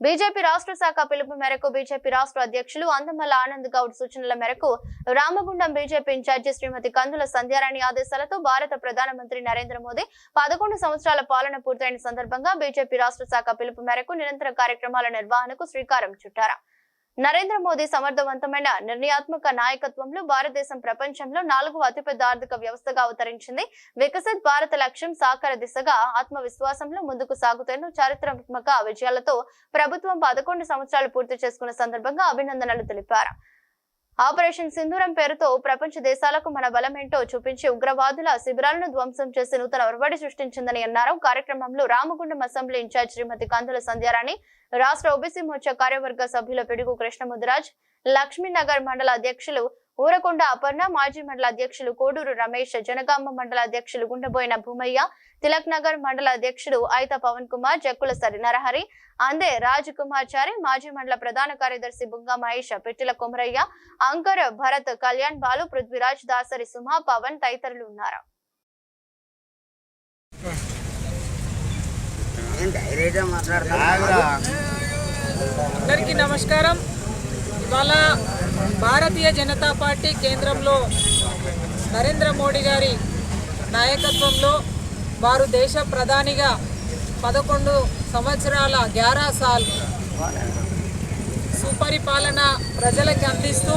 BJP రాష్ట్ర శాఖ పిలుపు మేరకు బీజేపీ రాష్ట్ర అధ్యక్షులు అందమల్ల ఆనంద్ గౌడ్ సూచనల మేరకు రామగుండం బీజేపీ ఇన్ఛార్జి శ్రీమతి కందుల సంధ్యారాణి ఆదేశాలతో భారత ప్రధానమంత్రి నరేంద్ర మోదీ పదకొండు సంవత్సరాల పాలన పూర్తయిన సందర్భంగా బీజేపీ రాష్ట్ర శాఖ పిలుపు మేరకు నిరంతర కార్యక్రమాల నిర్వహణకు శ్రీకారం చుట్టారు. నరేంద్ర మోదీ సమర్థవంతమైన నిర్ణయాత్మక నాయకత్వంలో భారతదేశం ప్రపంచంలో నాలుగవ అతిపెద్ద ఆర్థిక వ్యవస్థగా అవతరించింది. వికసిత్ భారత లక్ష్యం సాకార దిశగా ఆత్మవిశ్వాసంలో ముందుకు సాగుతున్న చారిత్రాత్మక విజయాలతో ప్రభుత్వం పదకొండు సంవత్సరాలు పూర్తి చేసుకున్న సందర్భంగా అభినందనలు తెలిపారు. ఆపరేషన్ సింధూరం పేరుతో ప్రపంచ దేశాలకు మన బలమేంటో చూపించి ఉగ్రవాదుల శిబిరాలను ధ్వంసం చేసి నూతన ఒరబడి సృష్టించిందని అన్నారు. కార్యక్రమంలో రామగుండం అసెంబ్లీ ఇన్ఛార్జ్ శ్రీమతి కందుల సంధ్యారాణి రాష్ట్ర ఓబీసీ మోర్చా కార్యవర్గ సభ్యుల పిడుగు కృష్ణముదిరాజ్ లక్ష్మీనగర్ మండల అధ్యక్షులు ఊరకొండ అపర్ణ మాజీ మండల అధ్యక్షులు కోడూరు రమేష్ జనగామ మండల అధ్యక్షులు గుండబోయిన భూమయ్య తిలక్ నగర్ మండల అధ్యక్షుడు ఐత పవన్ కుమార్ జక్కుల సరి నరహరి అందే రాజ్ కుమార్ చారి మాజీ మండల ప్రధాన కార్యదర్శి బుంగా మహేష్ పెట్టిల కొమరయ్య అంకర్ భరత్ కళ్యాణ్ బాలు పృథ్వీరాజ్ దాసరి సుమ పవన్ తదితరులు ఉన్నారు. అందరికీ నమస్కారం. ఇవాళ భారతీయ జనతా పార్టీ కేంద్రంలో నరేంద్ర మోడీ గారి నాయకత్వంలో వారు దేశ ప్రధానిగా పదకొండు సంవత్సరాల గ్యారా సాల్ సుపరిపాలన ప్రజలకు అందిస్తూ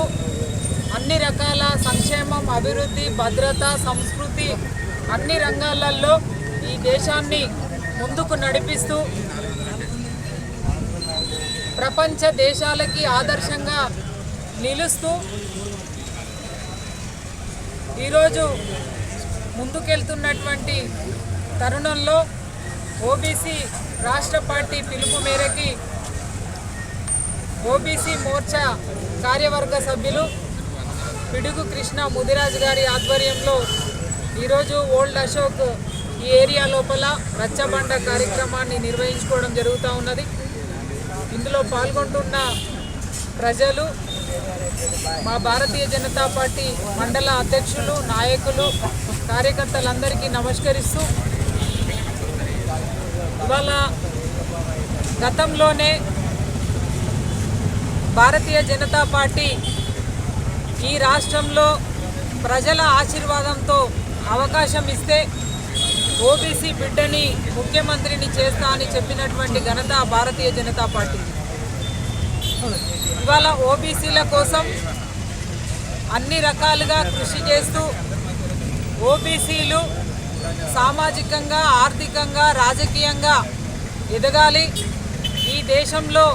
అన్ని రకాల సంక్షేమం అభివృద్ధి భద్రత సంస్కృతి అన్ని రంగాలలో ఈ దేశాన్ని ముందుకు నడిపిస్తూ ప్రపంచ దేశాలకి ఆదర్శంగా నిలుస్తూ ఈరోజు ముందుకెళ్తున్నటువంటి తరుణంలో ఓబీసీ రాష్ట్ర పార్టీ పిలుపు మేరకి ఓబీసీ మోర్చా కార్యవర్గ సభ్యులు పిడుగు కృష్ణ ముదిరాజు గారి ఆధ్వర్యంలో ఈరోజు ఓల్డ్ అశోక్ ఈ ఏరియా లోపల రచ్చబండ కార్యక్రమాన్ని నిర్వహించుకోవడం జరుగుతూ ఉన్నది. ఇందులో పాల్గొంటున్న ప్రజలు మా భారతీయ జనతా పార్టీ మండల అధ్యక్షులు నాయకులు కార్యకర్తలందరికీ నమస్కరిస్తూ ఇవాళ గతంలోనే భారతీయ జనతా పార్టీ ఈ రాష్ట్రంలో ప్రజల ఆశీర్వాదంతో అవకాశం ఇస్తే ఓబీసీ బిడ్డని ముఖ్యమంత్రిని చేస్తా అని చెప్పినటువంటి ఘనత భారతీయ జనతా పార్టీ ఇవాళ ఓబీసీల కోసం అన్ని రకాలుగా కృషి చేస్తూ ఓబీసీలు సామాజికంగా ఆర్థికంగా రాజకీయంగా ఎదగాలి. ఈ దేశంలో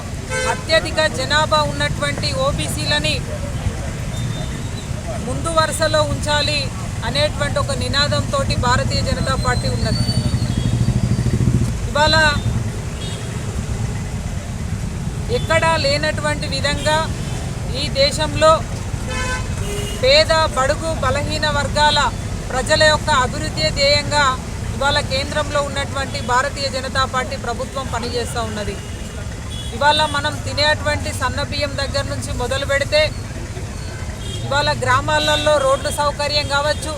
అత్యధిక జనాభా ఉన్నటువంటి ఓబీసీలని ముందు వరుసలో ఉంచాలి అనేటువంటి ఒక నినాదంతో భారతీయ జనతా పార్టీ ఉన్నది. ఇవాళ ఎక్కడా లేనటువంటి విధంగా ఈ దేశంలో పేద బడుగు బలహీన వర్గాల ప్రజల యొక్క అభివృద్ధి ధ్యేయంగా ఇవాళ కేంద్రంలో ఉన్నటువంటి భారతీయ జనతా పార్టీ ప్రభుత్వం పనిచేస్తూ ఉన్నది. ఇవాళ మనం తినేటువంటి సన్న బియ్యం దగ్గర నుంచి మొదలు పెడితే ఇవాళ గ్రామాలలో రోడ్లు సౌకర్యం కావచ్చు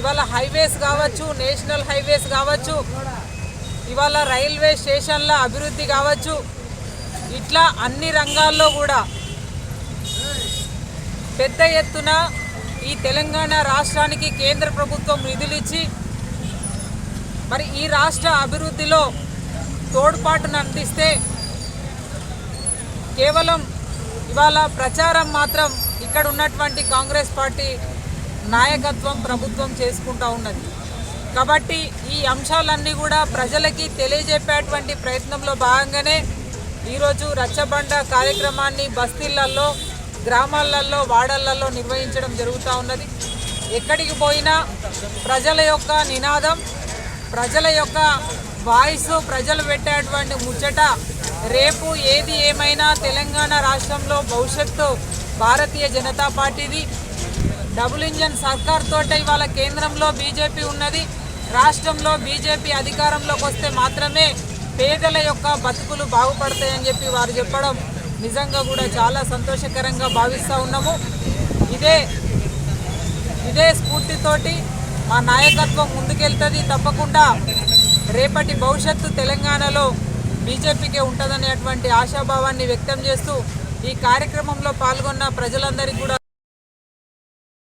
ఇవాళ హైవేస్ కావచ్చు నేషనల్ హైవేస్ కావచ్చు ఇవాళ రైల్వే స్టేషన్ల అభివృద్ధి కావచ్చు ఇట్లా అన్ని రంగాల్లో కూడా పెద్ద ఎత్తున ఈ తెలంగాణ రాష్ట్రానికి కేంద్ర ప్రభుత్వం నిధులిచ్చి మరి ఈ రాష్ట్ర అభివృద్ధిలో తోడ్పాటును అందిస్తే కేవలం ఇవాళ ప్రచారం మాత్రం ఇక్కడ ఉన్నటువంటి కాంగ్రెస్ పార్టీ నాయకత్వం ప్రభుత్వం చేసుకుంటూ ఉన్నది. కాబట్టి ఈ అంశాలన్నీ కూడా ప్రజలకి తెలియజెప్పేటువంటి ప్రయత్నంలో భాగంగానే ఈరోజు రచ్చబండ కార్యక్రమాన్ని బస్తీలలో గ్రామాలలో వాడళ్ళలో నిర్వహించడం జరుగుతూ ఉన్నది. ఎక్కడికి పోయినా ప్రజల యొక్క నినాదం ప్రజల యొక్క వాయిస్ ప్రజలు పెట్టేటువంటి ముచ్చట రేపు ఏది ఏమైనా తెలంగాణ రాష్ట్రంలో భవిష్యత్తు భారతీయ జనతా పార్టీది. డబుల్ ఇంజన్ సర్కార్ తోట ఇవాళ కేంద్రంలో బీజేపీ ఉన్నది. రాష్ట్రంలో బీజేపీ అధికారంలోకి వస్తే మాత్రమే పేదల యొక్క బతుకులు బాగుపడతాయని చెప్పి వారు చెప్పడం నిజంగా కూడా చాలా సంతోషకరంగా భావిస్తూ ఉన్నాము. ఇదే ఇదే స్ఫూర్తితోటి మా నాయకత్వం ముందుకెళ్తుంది. తప్పకుండా రేపటి భవిష్యత్తు తెలంగాణలో బీజేపీకే ఉంటుందనేటువంటి ఆశాభావాన్ని వ్యక్తం చేస్తూ ఈ కార్యక్రమంలో పాల్గొన్న ప్రజలందరికీ కూడా